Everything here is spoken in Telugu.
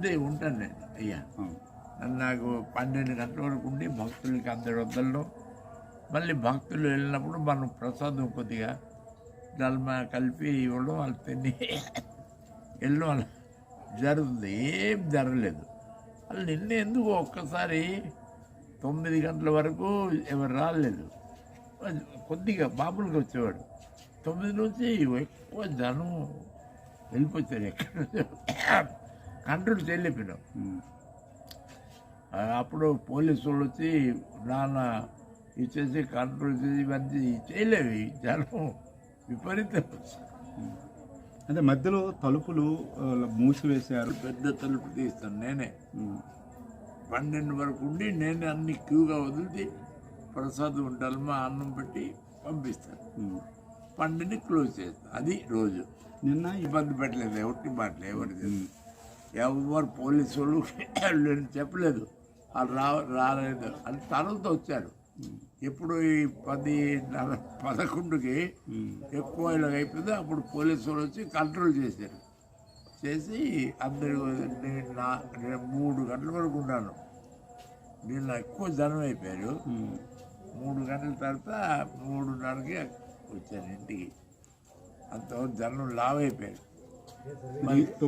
ఉంది ఉంటాను నేను అయ్యా. నాకు పన్నెండు గంటల వరకు ఉండి భక్తులకి అందరి వద్దల్లో మళ్ళీ భక్తులు వెళ్ళినప్పుడు మనం ప్రసాదం కొద్దిగా డల్మా కలిపి ఇవ్వడం వాళ్ళు తిని వెళ్ళడం అలా జరుగుతుంది. ఏం జరగలేదు. వాళ్ళు నిన్న ఎందుకు ఒక్కసారి తొమ్మిది గంటల వరకు ఎవరు రాలేదు. కొద్దిగా మామూలుగా వచ్చేవాడు. తొమ్మిది నుంచి ఎక్కువ జనం వెళ్ళిపోతారు ఎక్కడ. కంట్రోల్ చేయలేపినాం ఆ, అప్పుడు పోలీసు వాళ్ళు వచ్చి నాన్న ఇచ్చేసి కంట్రోల్ చేసి ఇవన్నీ చేయలేవు జనం విపరీతం. అంటే మధ్యలో తలుపులు మూసివేశారు. పెద్ద తలుపు తీస్తాను నేనే. పన్నెండు వరకు ఉండి నేనే అన్ని క్యూగా వదిలితే ప్రసాదం ఉండాలి మా అన్నం పెట్టి పంపిస్తాను. పన్నెండు క్లోజ్ చేస్తాను అది రోజు. నిన్న ఇబ్బంది పెట్టలేదు ఎవరి మాటలు ఎవరిది ఎవరు పోలీసు వాళ్ళు వీళ్ళని చెప్పలేదు. వాళ్ళు రా రాలేదు. అని తర్వాత వచ్చారు ఎప్పుడు ఈ పది నల పదకొండుకి. ఎక్కువ ఇలాగ అయిపోయింది అప్పుడు పోలీసు వాళ్ళు వచ్చి కంట్రోల్ చేశారు. చేసి అందరు నేను నా నేను మూడు గంటల వరకు ఉన్నాను. నేను ఎక్కువ జనం అయిపోయారు. మూడు గంటల తర్వాత మూడున్నరకి వచ్చాను ఇంటికి. అంతవరకు జనం లావ్ అయిపోయారు. ఇది